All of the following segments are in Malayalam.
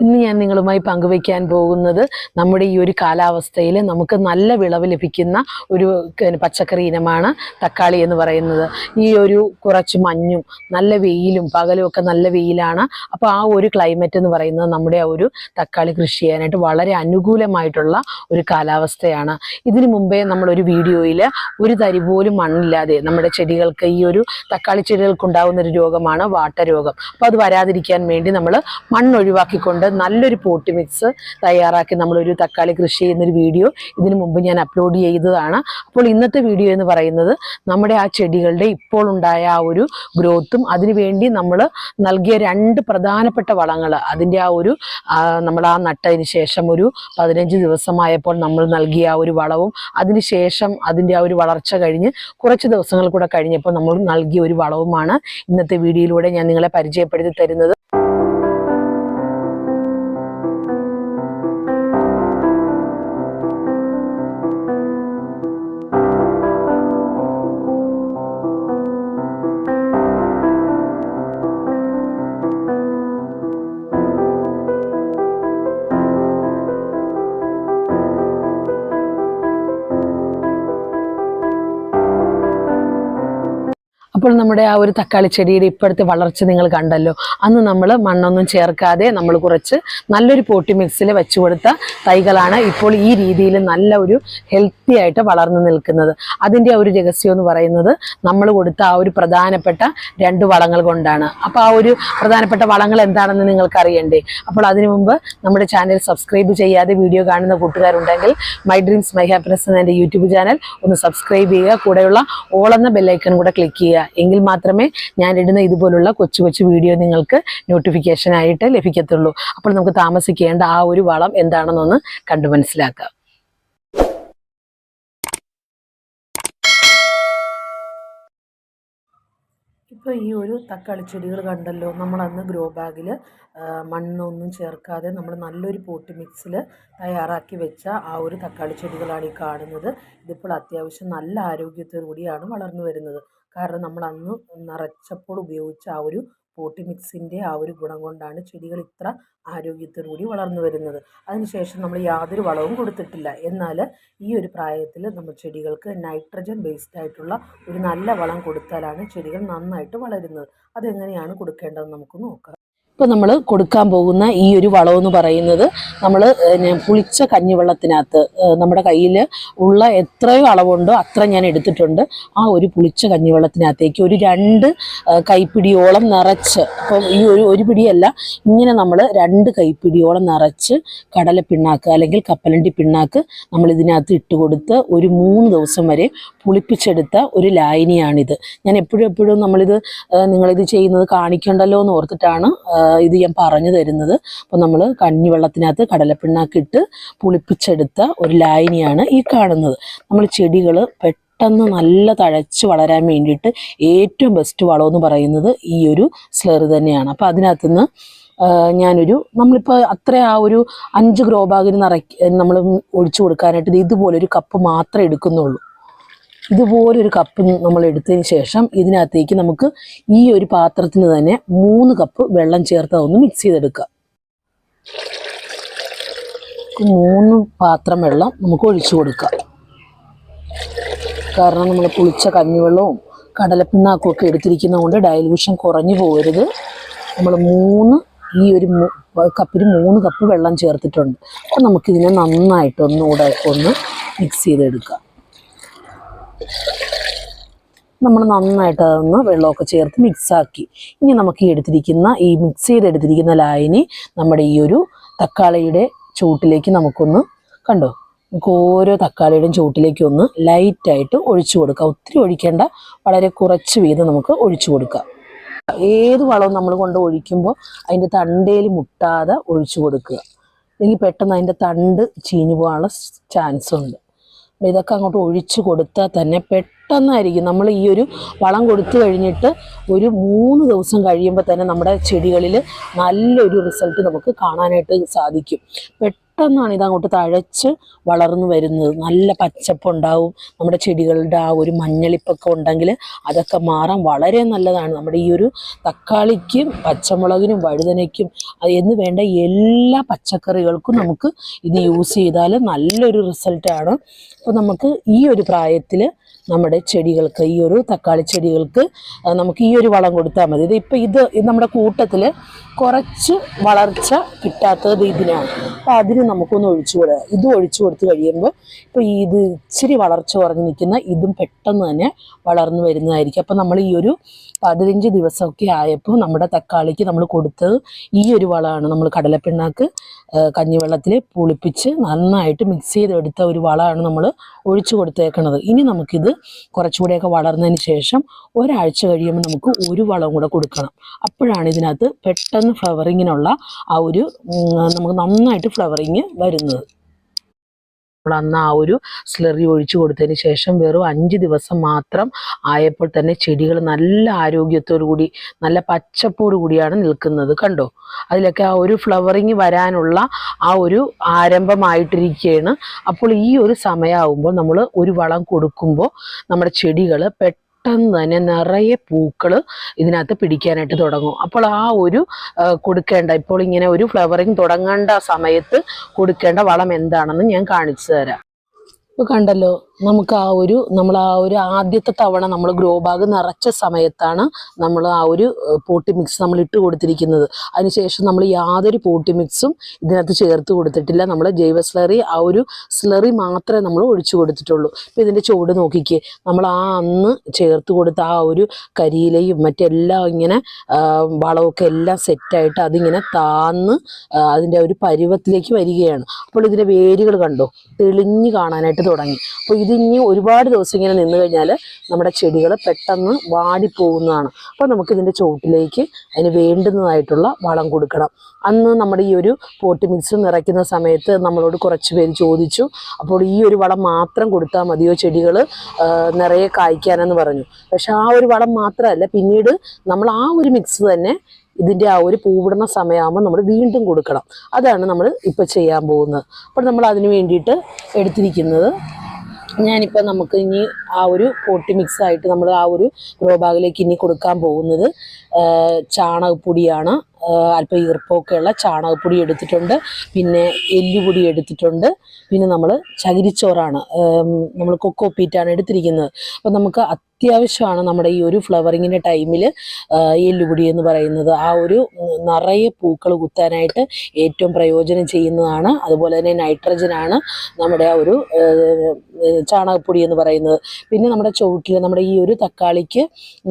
ഇന്ന് ഞാൻ നിങ്ങളുമായി പങ്കുവയ്ക്കാൻ പോകുന്നത് നമ്മുടെ ഈ ഒരു കാലാവസ്ഥയിൽ നമുക്ക് നല്ല വിളവ് ലഭിക്കുന്ന ഒരു പച്ചക്കറി ഇനമാണ് തക്കാളി എന്ന് പറയുന്നത്. ഈ ഒരു കുറച്ച് മഞ്ഞും നല്ല വെയിലും പകലും ഒക്കെ നല്ല വെയിലാണ്. അപ്പോൾ ആ ഒരു ക്ലൈമറ്റ് എന്ന് പറയുന്നത് നമ്മുടെ ആ ഒരു തക്കാളി കൃഷി ചെയ്യാനായിട്ട് വളരെ അനുകൂലമായിട്ടുള്ള ഒരു കാലാവസ്ഥയാണ്. ഇതിനു മുമ്പേ നമ്മളൊരു വീഡിയോയിൽ ഒരു തരി പോലും മണ്ണില്ലാതെ നമ്മുടെ ചെടികൾക്ക് ഈ ഒരു തക്കാളി ചെടികൾക്ക് ഉണ്ടാകുന്ന ഒരു രോഗമാണ് വാട്ടരോഗം അപ്പോൾ അത് വരാതിരിക്കാൻ വേണ്ടി നമ്മൾ മണ്ണ് ഒഴിവാക്കിക്കൊണ്ട് നല്ലൊരു പോട്ടി മിക്സ് തയ്യാറാക്കി നമ്മളൊരു തക്കാളി കൃഷി ചെയ്യുന്നൊരു വീഡിയോ ഇതിനു മുമ്പ് ഞാൻ അപ്ലോഡ് ചെയ്തതാണ്. അപ്പോൾ ഇന്നത്തെ വീഡിയോ എന്ന് പറയുന്നത് നമ്മുടെ ആ ചെടികളുടെ ഇപ്പോൾ ഉണ്ടായ ആ ഒരു ഗ്രോത്തും അതിനുവേണ്ടി നമ്മൾ നൽകിയ രണ്ട് പ്രധാനപ്പെട്ട വളങ്ങൾ അതിന്റെ ആ ഒരു നമ്മൾ ആ നട്ടതിന് ശേഷം ഒരു പതിനഞ്ച് ദിവസമായപ്പോൾ നമ്മൾ നൽകിയ ആ ഒരു വളവും അതിനുശേഷം അതിന്റെ ആ ഒരു വളർച്ച കഴിഞ്ഞ് കുറച്ച് ദിവസങ്ങൾ കൂടെ കഴിഞ്ഞപ്പോൾ നമ്മൾ നൽകിയ ഒരു വളവുമാണ് ഇന്നത്തെ വീഡിയോയിലൂടെ ഞാൻ നിങ്ങളെ പരിചയപ്പെടുത്തി തരുന്നത്. നമ്മുടെ ആ ഒരു തക്കാളി ചെടിയുടെ ഇപ്പോഴത്തെ വളർച്ച നിങ്ങൾ കണ്ടല്ലോ. അന്ന് നമ്മൾ മണ്ണൊന്നും ചേർക്കാതെ നമ്മൾ കുറച്ച് നല്ലൊരു പോട്ടി മിക്സിൽ വെച്ചു കൊടുത്ത തൈകളാണ് ഇപ്പോൾ ഈ രീതിയിൽ നല്ല ഒരു ഹെൽത്തി ആയിട്ട് വളർന്നു നിൽക്കുന്നത്. അതിന്റെ ഒരു രഹസ്യം എന്ന് പറയുന്നത് നമ്മൾ കൊടുത്ത ആ ഒരു പ്രധാനപ്പെട്ട രണ്ട് വളങ്ങൾ കൊണ്ടാണ്. അപ്പോൾ ആ ഒരു പ്രധാനപ്പെട്ട വളങ്ങൾ എന്താണെന്ന് നിങ്ങൾക്ക് അറിയണ്ടേ? അപ്പോൾ അതിനു മുമ്പ് നമ്മുടെ ചാനൽ സബ്സ്ക്രൈബ് ചെയ്യാതെ വീഡിയോ കാണുന്ന കൂട്ടുകാരുണ്ടെങ്കിൽ മൈ ഡ്രീംസ് മൈ ഹാപ്പിനെസ് എന്ന എന്റെ യൂട്യൂബ് ചാനൽ ഒന്ന് സബ്സ്ക്രൈബ് ചെയ്യുക. കൂടെയുള്ള ഓൾ എന്ന ബെല്ലൈക്കൺ കൂടെ ക്ലിക്ക് ചെയ്യുക. എങ്കിൽ മാത്രമേ ഞാൻ ഇടുന്ന ഇതുപോലുള്ള കൊച്ചു കൊച്ചു വീഡിയോ നിങ്ങൾക്ക് നോട്ടിഫിക്കേഷനായിട്ട് ലഭിക്കത്തുള്ളൂ. അപ്പോൾ നമുക്ക് താമസിക്കേണ്ട ആ ഒരു വളം എന്താണെന്നൊന്ന് കണ്ടു മനസ്സിലാക്കാം. ഇപ്പോൾ ഈ ഒരു തക്കാളി ചെടികൾ കണ്ടല്ലോ നമ്മളന്ന് ഗ്രോ ബാഗിൽ മണ്ണൊന്നും ചേർക്കാതെ നമ്മൾ നല്ലൊരു പോട്ട് മിക്സിൽ തയ്യാറാക്കി വെച്ച ആ ഒരു തക്കാളി ചെടികളാണ് ഈ കാണുന്നത്. ഇതിപ്പോൾ അത്യാവശ്യം നല്ല ആരോഗ്യത്തോടു കൂടിയാണ് വളർന്നു വരുന്നത്. കാരണം നമ്മൾ അന്ന് നിറച്ചപ്പോൾ ഉപയോഗിച്ച ആ ഒരു പോട്ടി മിക്സിന്റെ ആ ഒരു ഗുണം കൊണ്ടാണ് ചെടികൾ ഇത്ര ആരോഗ്യത്തോടു കൂടി വളർന്നു വരുന്നത്. അതിനുശേഷം നമ്മൾ യാതൊരു വളവും കൊടുത്തിട്ടില്ല. എന്നാൽ ഈ ഒരു പ്രായത്തിൽ നമ്മൾ ചെടികൾക്ക് നൈട്രജൻ ബേസ്ഡ് ആയിട്ടുള്ള ഒരു നല്ല വളം കൊടുത്താലാണ് ചെടികൾ നന്നായിട്ട് വളരുന്നത്. അതെങ്ങനെയാണ് കൊടുക്കേണ്ടതെന്ന് നമുക്ക് നോക്കാം. ഇപ്പോൾ നമ്മൾ കൊടുക്കാൻ പോകുന്ന ഈ ഒരു വളം എന്ന് പറയുന്നത് നമ്മൾ പുളിച്ച കഞ്ഞിവെള്ളത്തിനകത്ത് നമ്മുടെ കയ്യിൽ ഉള്ള എത്രയോ അളവുണ്ടോ അത്ര ഞാൻ എടുത്തിട്ടുണ്ട്. ആ ഒരു പുളിച്ച കഞ്ഞിവെള്ളത്തിനകത്തേക്ക് ഒരു രണ്ട് കൈപ്പിടിയോളം നിറച്ച് അപ്പം ഈ ഒരു ഒരു പിടിയല്ല ഇങ്ങനെ നമ്മൾ രണ്ട് കൈപ്പിടിയോളം നിറച്ച് കടല പിണ്ണാക്ക് അല്ലെങ്കിൽ കപ്പലണ്ടി പിണ്ണാക്ക് നമ്മൾ ഇതിനകത്ത് ഇട്ട് കൊടുത്ത് ഒരു മൂന്ന് ദിവസം വരെ പുളിപ്പിച്ചെടുത്ത ഒരു ലായനിയാണിത്. ഞാൻ എപ്പോഴും എപ്പോഴും നമ്മളിത് നിങ്ങളിത് ചെയ്യുന്നത് കാണിക്കണ്ടല്ലോ എന്ന് ഓർത്തിട്ടാണ് ഇത് ഞാൻ പറഞ്ഞു തരുന്നത്. അപ്പോൾ നമ്മൾ കഞ്ഞിവെള്ളത്തിനകത്ത് വെള്ളത്തിനകത്ത് ഇട്ട് പുളിപ്പിച്ചെടുത്ത ഒരു ലായനിയാണ് ഈ കാണുന്നത്. നമ്മൾ ചെടികൾ പെട്ടെന്ന് നല്ല തഴച്ച് വളരാൻ വേണ്ടിയിട്ട് ഏറ്റവും ബെസ്റ്റ് വളം എന്ന് പറയുന്നത് ഈ ഒരു സ്ലറി തന്നെയാണ്. അപ്പോൾ അതിനകത്തുനിന്ന് ഞാനൊരു നമ്മളിപ്പോൾ അത്ര ആ ഒരു അഞ്ച് ഗ്രോ ബാഗിന് നിറയ്ക്ക് നമ്മൾ ഒഴിച്ചു കൊടുക്കാനായിട്ട് ഇതുപോലെ ഇതുപോലൊരു കപ്പ് മാത്രമേ എടുക്കുന്നുള്ളൂ. ഇതുപോലൊരു കപ്പ് നമ്മൾ എടുത്തതിന് ശേഷം ഇതിനകത്തേക്ക് നമുക്ക് ഈ ഒരു പാത്രത്തിന് തന്നെ മൂന്ന് കപ്പ് വെള്ളം ചേർത്ത് അതൊന്ന് മിക്സ് ചെയ്തെടുക്കുക. മൂന്ന് പാത്രം വെള്ളം നമുക്ക് ഒഴിച്ചു കൊടുക്കാം കാരണം നമ്മൾ പുളിച്ച കഞ്ഞിവെള്ളവും കടലപ്പിണ്ണാക്കും ഒക്കെ എടുത്തിരിക്കുന്നതുകൊണ്ട് ഡയലൂഷൻ കുറഞ്ഞു പോകരുത്. നമ്മൾ മൂന്ന് ഈ ഒരു കപ്പിന് മൂന്ന് കപ്പ് വെള്ളം ചേർത്തിട്ടുണ്ട്. അപ്പം നമുക്കിതിനെ നന്നായിട്ട് ഒന്നുകൂടെ ഒന്ന് മിക്സ് ചെയ്തെടുക്കാം നമ്മൾ നന്നായിട്ട് അതൊന്ന് വെള്ളമൊക്കെ ചേർത്ത് മിക്സാക്കി. ഇനി നമുക്ക് ഈ എടുത്തിരിക്കുന്ന ഈ മിക്സ് ചെയ്തെടുത്തിരിക്കുന്ന ലായനി നമ്മുടെ ഈ ഒരു തക്കാളിയുടെ ചൂട്ടിലേക്ക് നമുക്കൊന്ന് കണ്ടോ? നമുക്ക് ഓരോ തക്കാളിയുടെയും ചൂട്ടിലേക്ക് ഒന്ന് ലൈറ്റായിട്ട് ഒഴിച്ചു കൊടുക്കാം. ഒത്തിരി ഒഴിക്കേണ്ട വളരെ കുറച്ച് വീതം നമുക്ക് ഒഴിച്ചു കൊടുക്കാം. ഏത് വളവും നമ്മൾ കൊണ്ട് ഒഴിക്കുമ്പോൾ അതിന്റെ തണ്ടയിൽ മുട്ടാതെ ഒഴിച്ചു കൊടുക്കുക. അല്ലെങ്കിൽ പെട്ടെന്ന് അതിന്റെ തണ്ട് ചീഞ്ഞു പോകാനുള്ള ചാൻസ് ഉണ്ട് ഇതൊക്കെ അങ്ങോട്ട് ഒഴിച്ചു കൊടുത്താൽ തന്നെ പെട്ടെന്നായിരിക്കും. നമ്മൾ ഈ ഒരു വളം കൊടുത്തു കഴിഞ്ഞിട്ട് ഒരു മൂന്ന് ദിവസം കഴിയുമ്പോൾ തന്നെ നമ്മുടെ ചെടികളിൽ നല്ലൊരു റിസൾട്ട് നമുക്ക് കാണാനായിട്ട് സാധിക്കും. പെട്ടെന്നാണ് ഇത് അങ്ങോട്ട് തഴച്ച് വളർന്നു വരുന്നത്. നല്ല പച്ചപ്പുണ്ടാവും. നമ്മുടെ ചെടികളുടെ ആ ഒരു മഞ്ഞളിപ്പൊക്കെ ഉണ്ടെങ്കിൽ അതൊക്കെ മാറാൻ വളരെ നല്ലതാണ്. നമ്മുടെ ഈ ഒരു തക്കാളിക്കും പച്ചമുളകിനും വഴുതനയ്ക്കും എന്ന് വേണ്ട എല്ലാ പച്ചക്കറികൾക്കും നമുക്ക് ഇത് യൂസ് ചെയ്താൽ നല്ലൊരു റിസൾട്ടാണ് അപ്പോൾ നമുക്ക് ഈ ഒരു പ്രായത്തിൽ നമ്മുടെ ചെടികൾക്ക് ഈ ഒരു തക്കാളി ചെടികൾക്ക് നമുക്ക് ഈ ഒരു വളം കൊടുത്താൽ മതി. ഇത് ഇപ്പം ഇത് നമ്മുടെ കൂട്ടത്തിൽ കുറച്ച് വളർച്ച കിട്ടാത്തത് ഇതിനാണ്. അപ്പോൾ അതിന് നമുക്കൊന്ന് ഒഴിച്ചു കൊടുക്കുക ഇത് ഒഴിച്ചു കൊടുത്ത് കഴിയുമ്പോൾ ഇപ്പോൾ ഇത് ഇച്ചിരി വളർച്ച കുറഞ്ഞ് നിൽക്കുന്ന ഇതും പെട്ടെന്ന് തന്നെ വളർന്നു വരുന്നതായിരിക്കും. അപ്പോൾ നമ്മൾ ഈ ഒരു പതിനഞ്ച് ദിവസമൊക്കെ ആയപ്പോൾ നമ്മുടെ തക്കാളിക്ക് നമ്മൾ കൊടുത്തത് ഈ ഒരു വളമാണ് നമ്മൾ കടലപ്പിണ്ണാക്ക് കഞ്ഞിവെള്ളത്തിൽ പുളിപ്പിച്ച് നന്നായിട്ട് മിക്സ് ചെയ്തെടുത്ത ഒരു വളമാണ് നമ്മൾ ഒഴിച്ചു കൊടുത്തേക്കുന്നത് ഇനി നമുക്കിത് കുറച്ചുകൂടെയൊക്കെ വളർന്നതിന് ശേഷം ഒരാഴ്ച കഴിയുമ്പോൾ നമുക്ക് ഒരു വളം കൂടെ കൊടുക്കണം. അപ്പോഴാണ് ഇതിനകത്ത് പെട്ടെന്ന് ഫ്ലവറിങ്ങിനുള്ള ആ ഒരു നമുക്ക് നന്നായിട്ട് ഫ്ലവറിങ് വരുന്നത്. നമ്മൾ അന്ന് ആ ഒരു സ്ലറി ഒഴിച്ചു കൊടുത്തതിന് ശേഷം വെറും അഞ്ച് ദിവസം മാത്രം ആയപ്പോൾ തന്നെ ചെടികൾ നല്ല ആരോഗ്യത്തോടു കൂടി നല്ല പച്ചപ്പോടു കൂടിയാണ് നിൽക്കുന്നത് കണ്ടോ? അതിലൊക്കെ ആ ഒരു ഫ്ലവറിങ് വരാനുള്ള ആ ഒരു ആരംഭമായിട്ടിരിക്കുകയാണ്. അപ്പോൾ ഈ ഒരു സമയമാകുമ്പോൾ നമ്മൾ ഒരു വളം കൊടുക്കുമ്പോൾ നമ്മുടെ ചെടികൾ പെട്ടെന്ന് തന്നെ നിറയെ പൂക്കൾ ഇതിനകത്ത് പിടിക്കാനായിട്ട് തുടങ്ങും. അപ്പോൾ ആ ഒരു കൊടുക്കേണ്ട ഇപ്പോൾ ഇങ്ങനെ ഒരു ഫ്ലവറിങ് തുടങ്ങേണ്ട സമയത്ത് കൊടുക്കേണ്ട വളം എന്താണെന്ന് ഞാൻ കാണിച്ചു തരാം. ഇപ്പോൾ കണ്ടല്ലോ നമുക്ക് ആ ഒരു നമ്മൾ ആ ഒരു ആദ്യത്തെ തവണ നമ്മൾ ഗ്രോ ബാഗ് നിറച്ച സമയത്താണ് നമ്മൾ ആ ഒരു പോട്ടി മിക്സ് നമ്മൾ ഇട്ട് കൊടുത്തിരിക്കുന്നത്. അതിനുശേഷം നമ്മൾ യാതൊരു പോട്ടി മിക്സും ഇതിനകത്ത് ചേർത്ത് കൊടുത്തിട്ടില്ല. നമ്മൾ ജൈവ സ്ലറി ആ ഒരു സ്ലറി മാത്രമേ നമ്മൾ ഒഴിച്ചു കൊടുത്തിട്ടുള്ളൂ. ഇപ്പം ഇതിന്റെ ചുവട് നോക്കിക്കേ നമ്മൾ ആ അന്ന് ചേർത്ത് കൊടുത്ത ആ ഒരു കരിയിലയും മറ്റെല്ലാം ഇങ്ങനെ വളമൊക്കെ എല്ലാം സെറ്റായിട്ട് അതിങ്ങനെ താന്ന് അതിന്റെ ഒരു പരുവത്തിലേക്ക് വരികയാണ്. അപ്പോൾ ഇതിന്റെ വേരുകൾ കണ്ടോ? തെളിഞ്ഞ് കാണാനായിട്ട് തുടങ്ങി. അപ്പോൾ ഇതിങ്ങി ഒരുപാട് ദിവസം ഇങ്ങനെ നിന്ന് കഴിഞ്ഞാൽ നമ്മുടെ ചെടികൾ പെട്ടെന്ന് വാടിപ്പോകുന്നതാണ്. അപ്പോൾ നമുക്ക് ഇതിന്റെ ചുവട്ടിലേക്ക് അതിന് വേണ്ടുന്നതായിട്ടുള്ള വളം കൊടുക്കണം. അന്ന് നമ്മുടെ ഈ ഒരു പോട്ട് മിക്സ് നിറയ്ക്കുന്ന സമയത്ത് നമ്മളോട് കുറച്ച് പേര് ചോദിച്ചു. അപ്പോൾ ഈ ഒരു വളം മാത്രം കൊടുത്താൽ മതിയോ ചെടികൾ നിറയെ കായ്ക്കാനെന്ന് പറഞ്ഞു. പക്ഷെ ആ ഒരു വളം മാത്രമല്ല പിന്നീട് നമ്മൾ ആ ഒരു മിക്സ് തന്നെ ഇതിന്റെ ആ ഒരു പൂവിടുന്ന സമയമാകുമ്പോൾ നമ്മൾ വീണ്ടും കൊടുക്കണം. അതാണ് നമ്മൾ ഇപ്പോൾ ചെയ്യാൻ പോകുന്നത്. അപ്പോൾ നമ്മൾ അതിന് വേണ്ടിയിട്ട് എടുത്തിരിക്കുന്നത് ഞാനിപ്പോൾ നമുക്ക് ഇനി ആ ഒരു പോട്ടി മിക്സ് ആയിട്ട് നമ്മൾ ആ ഒരു ഗ്രോ ബാഗിലേക്ക് ഇനി കൊടുക്കാൻ പോകുന്നത്. ചാണകപ്പൊടിയാണ്. അല്പം ഈർപ്പമൊക്കെയുള്ള ചാണകപ്പൊടി എടുത്തിട്ടുണ്ട്. പിന്നെ എല്ലുപൊടി എടുത്തിട്ടുണ്ട്. പിന്നെ നമ്മൾ ചകിരിച്ചോറാണ്. നമ്മൾ കൊക്കോ പീറ്റാണ് എടുത്തിരിക്കുന്നത്. അപ്പം നമുക്ക് അത്യാവശ്യമാണ് നമ്മുടെ ഈ ഒരു ഫ്ലവറിങ്ങിന്റെ ടൈമിൽ എല്ലുപൊടി എന്ന് പറയുന്നത്. ആ ഒരു നിറയെ പൂക്കൾ കുത്താനായിട്ട് ഏറ്റവും പ്രയോജനം ചെയ്യുന്നതാണ്. അതുപോലെ തന്നെ നൈട്രജനാണ് നമ്മുടെ ആ ഒരു ചാണകപ്പൊടി എന്ന് പറയുന്നത്. പിന്നെ നമ്മുടെ ചുവട്ടിൽ നമ്മുടെ ഈ ഒരു തക്കാളിക്ക്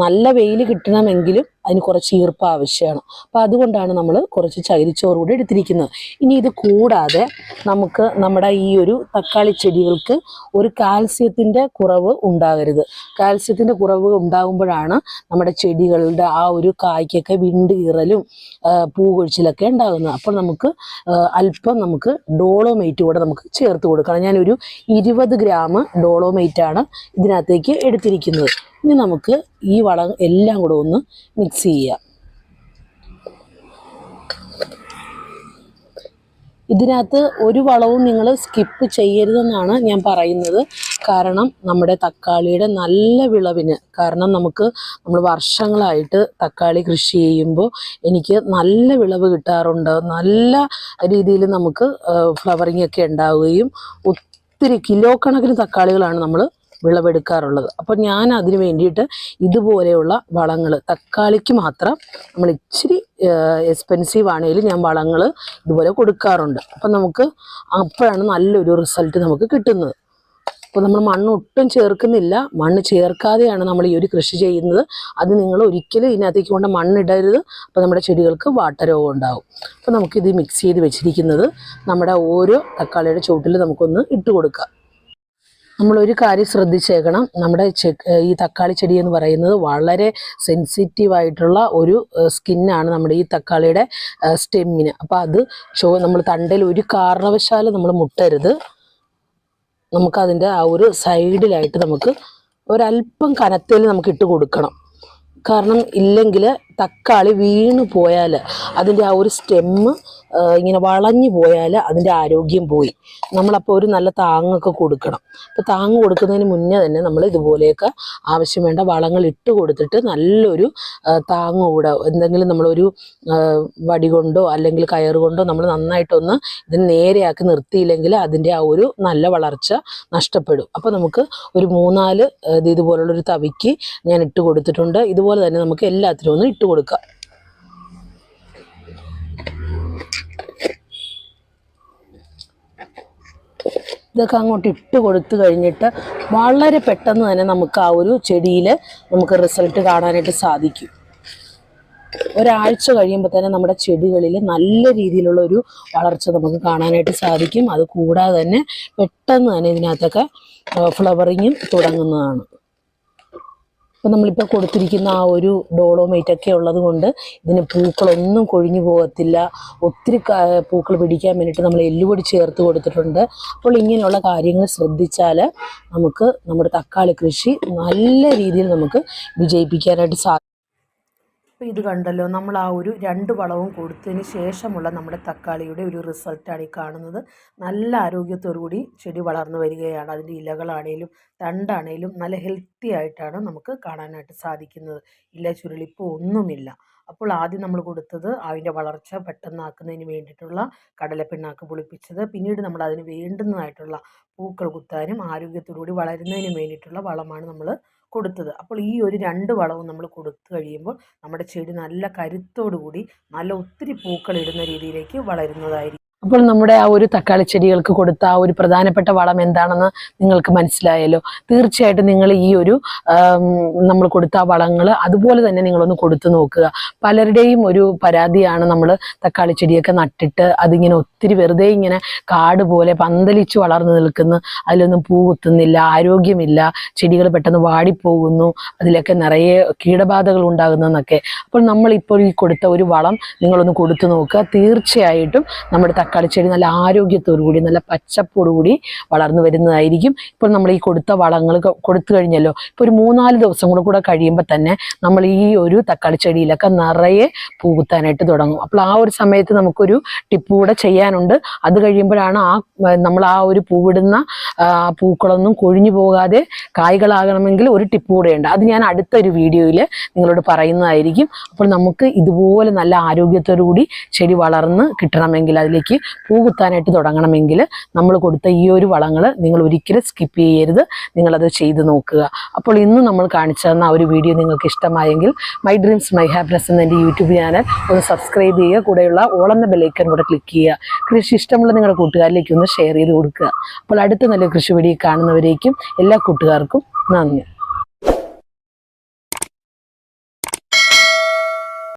നല്ല വെയിൽ കിട്ടണമെങ്കിലും അതിന് കുറച്ച് ഈർപ്പം ആവശ്യമാണ്. അപ്പോൾ അതുകൊണ്ടാണ് നമ്മൾ കുറച്ച് ചകിരിച്ചോറ് കൂടെ എടുത്തിരിക്കുന്നത്. ഇനി ഇത് കൂടാതെ നമുക്ക് നമ്മുടെ ഈ ഒരു തക്കാളി ചെടികൾക്ക് ഒരു കാൽസ്യത്തിന്റെ കുറവ് ഉണ്ടാകരുത്. കാൽസ്യത്തിന്റെ കുറവ് ഉണ്ടാകുമ്പോഴാണ് നമ്മുടെ ചെടികളുടെ ആ ഒരു കായ്ക്കൊക്കെ വിണ്ട് കീറലും പൂകൊഴിച്ചിലൊക്കെ ഉണ്ടാകുന്നത്. അപ്പോൾ നമുക്ക് അല്പം നമുക്ക് ഡോളോമൈറ്റ് കൂടെ നമുക്ക് ചേർത്ത് കൊടുക്കണം. ഞാനൊരു ഇരുപത് ഗ്രാം ഡോളോമൈറ്റാണ് ഇതിനകത്തേക്ക് എടുത്തിരിക്കുന്നത്. ഇനി നമുക്ക് ഈ വളം എല്ലാം കൂടെ ഒന്ന് മിക്സ് ചെയ്യാം. ഇതിനകത്ത് ഒരു വളവും നിങ്ങൾ സ്കിപ്പ് ചെയ്യരുതെന്നാണ് ഞാൻ പറയുന്നത്. കാരണം നമ്മുടെ തക്കാളിയുടെ നല്ല വിളവിന് കാരണം നമുക്ക് നമ്മൾ വർഷങ്ങളായിട്ട് തക്കാളി കൃഷി ചെയ്യുമ്പോൾ എനിക്ക് നല്ല വിളവ് കിട്ടാറുണ്ട്. നല്ല രീതിയിൽ നമുക്ക് ഫ്ലവറിങ് ഒക്കെ ഉണ്ടാവുകയും ഒത്തിരി കിലോ കണക്കിന് തക്കാളികളാണ് നമ്മൾ വിളവെടുക്കാറുള്ളത്. അപ്പോൾ ഞാൻ അതിന് വേണ്ടിയിട്ട് ഇതുപോലെയുള്ള വളങ്ങൾ തക്കാളിക്ക് മാത്രം നമ്മൾ ഇച്ചിരി എക്സ്പെൻസീവ് ആണെങ്കിലും ഞാൻ വളങ്ങൾ ഇതുപോലെ കൊടുക്കാറുണ്ട്. അപ്പം നമുക്ക് അപ്പോഴാണ് നല്ലൊരു റിസൾട്ട് നമുക്ക് കിട്ടുന്നത്. അപ്പോൾ നമ്മൾ മണ്ണ് ഒട്ടും ചേർക്കുന്നില്ല. മണ്ണ് ചേർക്കാതെയാണ് നമ്മൾ ഈ ഒരു കൃഷി ചെയ്യുന്നത്. അത് നിങ്ങൾ ഒരിക്കലും ഇതിനകത്തേക്ക് കൊണ്ട് മണ്ണിടരുത്. അപ്പോൾ നമ്മുടെ ചെടികൾക്ക് വാട്ടരോഗം ഉണ്ടാവും. അപ്പോൾ നമുക്കിത് മിക്സ് ചെയ്ത് വെച്ചിരിക്കുന്നത് നമ്മുടെ ഓരോ തക്കാളിയുടെ ചുവട്ടിൽ നമുക്കൊന്ന് ഇട്ട് കൊടുക്കാം നമ്മളൊരു കാര്യം ശ്രദ്ധിച്ചേക്കണം. നമ്മുടെ ഈ തക്കാളി ചെടി എന്ന് പറയുന്നത് വളരെ സെൻസിറ്റീവ് ആയിട്ടുള്ള ഒരു സ്കിന്നാണ് നമ്മുടെ ഈ തക്കാളിയുടെ സ്റ്റെമ്മിന് അപ്പോൾ അത് ചോ നമ്മൾ തണ്ടയിൽ ഒരു കാരണവശാലും നമ്മൾ മുട്ടരുത്. നമുക്കതിന്റെ ആ ഒരു സൈഡിലായിട്ട് നമുക്ക് ഒരല്പം കനത്തിൽ നമുക്ക് ഇട്ട് കൊടുക്കണം. കാരണം ഇല്ലെങ്കിൽ തക്കാളി വീണു പോയാൽ അതിന്റെ ആ ഒരു സ്റ്റെമ്മ് ഇങ്ങനെ വളഞ്ഞു പോയാൽ അതിന്റെ ആരോഗ്യം പോയി. നമ്മളപ്പോൾ ഒരു നല്ല താങ്ങൊക്കെ കൊടുക്കണം. അപ്പോൾ താങ്ങ് കൊടുക്കുന്നതിന് മുന്നേ തന്നെ നമ്മൾ ഇതുപോലെയൊക്കെ ആവശ്യം വേണ്ട വളങ്ങൾ ഇട്ട് കൊടുത്തിട്ട് നല്ലൊരു താങ്ങ് കൂടെ എന്തെങ്കിലും നമ്മളൊരു വടി കൊണ്ടോ അല്ലെങ്കിൽ കയർ കൊണ്ടോ നമ്മൾ നന്നായിട്ടൊന്ന് ഇത് നേരെയാക്കി നിർത്തിയില്ലെങ്കിൽ അതിന്റെ ആ ഒരു നല്ല വളർച്ച നഷ്ടപ്പെടും. അപ്പോൾ നമുക്ക് ഒരു മൂന്നാൽ ഇത് ഇതുപോലുള്ളൊരു തവിക്ക് ഞാൻ ഇട്ട് കൊടുത്തിട്ടുണ്ട്. ഇതുപോലെ തന്നെ നമുക്ക് എല്ലാത്തിനും ഒന്ന് ഇട്ട് കൊടുക്കാം. ഇതൊക്കെ അങ്ങോട്ട് ഇട്ട് കൊടുത്തു കഴിഞ്ഞിട്ട് വളരെ പെട്ടെന്ന് തന്നെ നമുക്ക് ആ ഒരു ചെടിയിൽ നമുക്ക് റിസൾട്ട് കാണാനായിട്ട് സാധിക്കും. ഒരാഴ്ച കഴിയുമ്പോൾ തന്നെ നമ്മുടെ ചെടികളിൽ നല്ല രീതിയിലുള്ള ഒരു വളർച്ച നമുക്ക് കാണാനായിട്ട് സാധിക്കും. അത് കൂടാതെ തന്നെ പെട്ടെന്ന് തന്നെ ഇതിനകത്തൊക്കെ ഫ്ലവറിങ്ങും തുടങ്ങുന്നതാണ്. ഇപ്പം നമ്മളിപ്പോൾ കൊടുത്തിരിക്കുന്ന ആ ഒരു ഡോളോമൈറ്റ് ഒക്കെ ഉള്ളത് കൊണ്ട് ഇതിന് പൂക്കളൊന്നും കൊഴിഞ്ഞു പോകത്തില്ല. ഒത്തിരി പൂക്കൾ പിടിക്കാൻ വേണ്ടിയിട്ട് നമ്മൾ എല്ലുപൊടി ചേർത്ത് കൊടുത്തിട്ടുണ്ട്. അപ്പോൾ ഇങ്ങനെയുള്ള കാര്യങ്ങൾ ശ്രദ്ധിച്ചാൽ നമുക്ക് നമ്മുടെ തക്കാളി കൃഷി നല്ല രീതിയിൽ നമുക്ക് വിജയിപ്പിക്കാനായിട്ട് സാധിക്കും അപ്പോൾ ഇത് കണ്ടല്ലോ നമ്മൾ ആ ഒരു രണ്ട് വളവും കൊടുത്തതിന് ശേഷമുള്ള നമ്മുടെ തക്കാളിയുടെ ഒരു റിസൾട്ടാണ് ഈ കാണുന്നത്. നല്ല ആരോഗ്യത്തോടു കൂടി ചെടി വളർന്നു വരികയാണ്. അതിന്റെ ഇലകളാണേലും തണ്ടാണേലും നല്ല ഹെൽത്തി ആയിട്ടാണ് നമുക്ക് കാണാനായിട്ട് സാധിക്കുന്നത്. ഇല ചുരുളിപ്പ് ഒന്നുമില്ല. അപ്പോൾ ആദ്യം നമ്മൾ കൊടുത്തത് അതിന്റെ വളർച്ച പെട്ടെന്നാക്കുന്നതിന് വേണ്ടിയിട്ടുള്ള കടലപ്പിണ്ണാക്ക് പുളിപ്പിച്ചത്. പിന്നീട് നമ്മൾ അതിന് വേണ്ടുന്നതായിട്ടുള്ള പൂക്കൾ കുത്താനും ആരോഗ്യത്തോടു കൂടി വളരുന്നതിനും വേണ്ടിയിട്ടുള്ള വളമാണ് നമ്മൾ കൊടുത്തത്. അപ്പോൾ ഈ ഒരു രണ്ട് വളവും നമ്മൾ കൊടുത്തു കഴിയുമ്പോൾ നമ്മുടെ ചെടി നല്ല കരുത്തോടുകൂടി നല്ല ഒത്തിരി പൂക്കളിടുന്ന രീതിയിലേക്ക് വളരുന്നതായിരിക്കും. അപ്പോൾ നമ്മുടെ ആ ഒരു തക്കാളി ചെടികൾക്ക് കൊടുത്ത ആ ഒരു പ്രധാനപ്പെട്ട വളം എന്താണെന്ന് നിങ്ങൾക്ക് മനസ്സിലായല്ലോ. തീർച്ചയായിട്ടും നിങ്ങൾ ഈ ഒരു നമ്മൾ കൊടുത്ത വളങ്ങൾ അതുപോലെ തന്നെ നിങ്ങളൊന്ന് കൊടുത്തു നോക്കുക. പലരുടെയും ഒരു പരാതിയാണ് നമ്മൾ തക്കാളി ചെടിയൊക്കെ നട്ടിട്ട് അതിങ്ങനെ ഒത്തിരി വെറുതെ ഇങ്ങനെ കാട് പോലെ പന്തലിച്ച് വളർന്നു നിൽക്കുന്നു. അതിലൊന്നും പൂ കുത്തുന്നില്ല ആരോഗ്യമില്ല ചെടികൾ പെട്ടെന്ന് വാടിപ്പോകുന്നു അതിലൊക്കെ നിറയെ കീടബാധകൾ ഉണ്ടാകുന്നതെന്നൊക്കെ അപ്പോൾ നമ്മൾ ഇപ്പോൾ ഈ കൊടുത്ത ഒരു വളം നിങ്ങളൊന്ന് കൊടുത്തു നോക്കുക. തീർച്ചയായിട്ടും നമ്മുടെ തക്കാളി ചെടി നല്ല ആരോഗ്യത്തോടു കൂടി നല്ല പച്ചപ്പോടു കൂടി വളർന്നു വരുന്നതായിരിക്കും. ഇപ്പോൾ നമ്മൾ ഈ കൊടുത്ത വളങ്ങൾ കൊടുത്തു കഴിഞ്ഞല്ലോ. ഇപ്പോൾ ഒരു മൂന്നാൽ ദിവസം കൂടെ കൂടെ കഴിയുമ്പോൾ തന്നെ നമ്മൾ ഈ ഒരു തക്കാളി ചെടിയിലൊക്കെ നിറയെ പൂകുത്താനായിട്ട് തുടങ്ങും. അപ്പോൾ ആ ഒരു സമയത്ത് നമുക്കൊരു ടിപ്പ് കൂടെ ചെയ്യാനുണ്ട്. അത് കഴിയുമ്പോഴാണ് ആ ആ, നമ്മൾ ആ ഒരു പൂവിടുന്ന പൂക്കളൊന്നും കൊഴിഞ്ഞു പോകാതെ കായ്കളാകണമെങ്കിൽ ഒരു ടിപ്പ് കൂടെയുണ്ട് അത് ഞാൻ അടുത്ത ഒരു വീഡിയോയിൽ നിങ്ങളോട് പറയുന്നതായിരിക്കും. അപ്പോൾ നമുക്ക് ഇതുപോലെ നല്ല ആരോഗ്യത്തോടു കൂടി ചെടി വളർന്ന് കിട്ടണമെങ്കിൽ അതിലേക്ക് പൂ കുത്താനായിട്ട് തുടങ്ങണമെങ്കിൽ നമ്മൾ കൊടുത്ത ഈ ഒരു വളങ്ങൾ നിങ്ങൾ ഒരിക്കലും സ്കിപ്പ് ചെയ്യരുത്. നിങ്ങളത് ചെയ്ത് നോക്കുക. അപ്പോൾ ഇന്ന് നമ്മൾ കാണിച്ചു തന്ന ആ ഒരു വീഡിയോ നിങ്ങൾക്ക് ഇഷ്ടമായെങ്കിൽ മൈ ഡ്രീംസ് മൈ ഹാപ്പിനെസ് എന്ന എന്റെ യൂട്യൂബ് ചാനൽ ഒന്ന് സബ്സ്ക്രൈബ് ചെയ്യുക. കൂടെയുള്ള ഓളെന്ന ബെല്ലൈക്കൻ കൂടെ ക്ലിക്ക് ചെയ്യുക. കൃഷി ഇഷ്ടമുള്ള നിങ്ങളുടെ കൂട്ടുകാരിലേക്ക് ഒന്ന് ഷെയർ ചെയ്ത് കൊടുക്കുക. അപ്പോൾ അടുത്ത നല്ല കൃഷി വീഡിയോ കാണുന്നവരേക്കും എല്ലാ കൂട്ടുകാർക്കും നന്ദി.